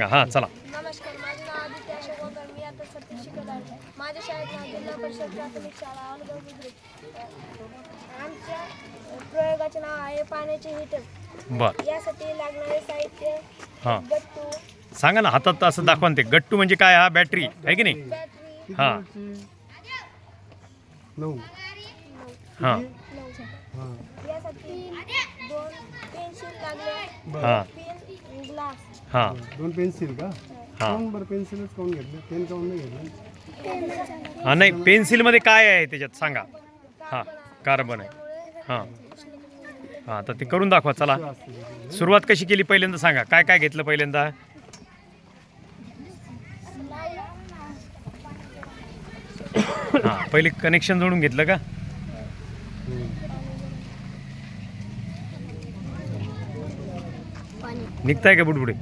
सांगा. हां चला. नमस्कार माझे नाव आदित्य अशोक मी आता सध्या शिकत आहे. माझ्या शाळेत नाव जिल्हा परिषद प्राथमिक शाळा अनुभव बुद्रुक आमच्या प्रयोगाचे नाव आहे पाण्याचे हिटर बर. यासाठी लागणारे साहित्य हां. गट्टू. सांगा ना हातात असं दाखवा ना ते गट्टू म्हणजे काय? हा बॅटरी आहे की नाही? बॅटरी हां. नऊ. हां. हां यासाठी दोन पेन्सिल लागले. हां. हां. दोन पेन्सिल का? हां. काऊन बरं पेन्सिलच काऊन घेतलं? पेन काऊन नाही घेतलं? हां नाही पेन्सिलमध्ये काय आहे त्याच्यात? सांगा. हां कार्बन आहे. हां. हां तर ते करून दाखवा चला. सुरुवात कशी केली पहिल्यांदा सांगा. काय काय घेतलं पहिल्यांदा? हां पहिले कनेक्शन जोडून घेतलं का? निघताय का बुडबुडे?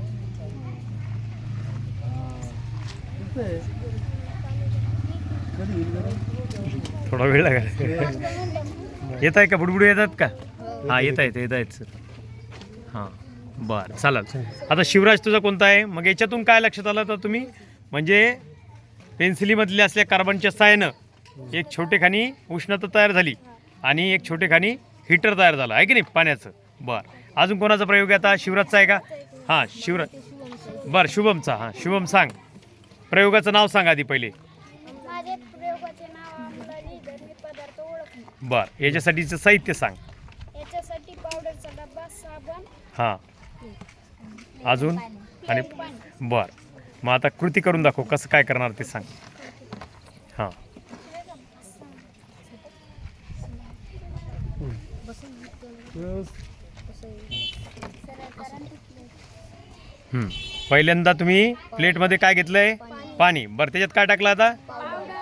थोडा वेळ लागेल. येत आहे का? बुडबुडे येतात का? हां येत आहेत येत आहेत सर हां बरं चालेल. आता शिवराज तुझा कोणता आहे? मग याच्यातून काय लक्षात आलं तर तुम्ही? म्हणजे पेन्सिलीमधल्या असल्या कार्बनच्या सायनं एक छोटेखानी उष्णता तयार झाली आणि एक छोटेखानी हीटर तयार झाला. आहे की नाही? पाण्याचं. बरं. अजून कोणाचा प्रयोग आहे आता? शिवराजचा आहे का? हां शिवराज. बरं शुभमचा. हां शुभम सांग. प्रयोगाचं नाव सांग आधी पहिले. माझे प्रयोगाचे नाव अंदाजी गरमी पदार्थ ओळखणे. बरं याच्यासाठीचं साहित्य सांग. याच्यासाठी पावडरचा डब्बा साबण. हां. अजून? आणि बर. मग आता कृती करून दाखव कसं काय करणार ते सांग. हां. पहिल्यांदा तुम्ही प्लेटमध्ये काय घेतलंय? पाणी. बरं त्याच्यात काय टाकलं आता?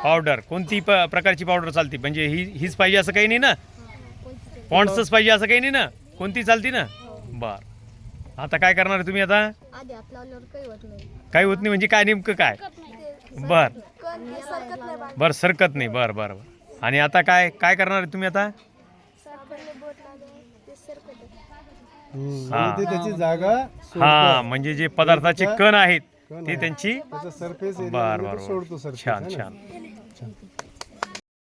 पावडर. कोणती प प्रकारची पावडर चालते? म्हणजे ही हीच पाहिजे असं काही नाही ना? पॉन्ड्सच पाहिजे असं काही नाही ना? कोणती चालती ना? बर. आता काय करणार तुम्ही आता? आधी हात लावल्यावर काही होत नाही. काही होत नाही म्हणजे काय नेमकं काय? बर. कण सरकत नाही बाहेर. बरं सरकत नाही. बरं बरं बरं. आणि आता काय काय करणार तुम्ही आता? बोट ते सरकत. आणि ते त्याची जागा. हा म्हणजे जे पदार्थाचे कण आहेत ते. त्यांची त्याचा सरफेस बर बर सोडतो बर सरफेस छान. छान.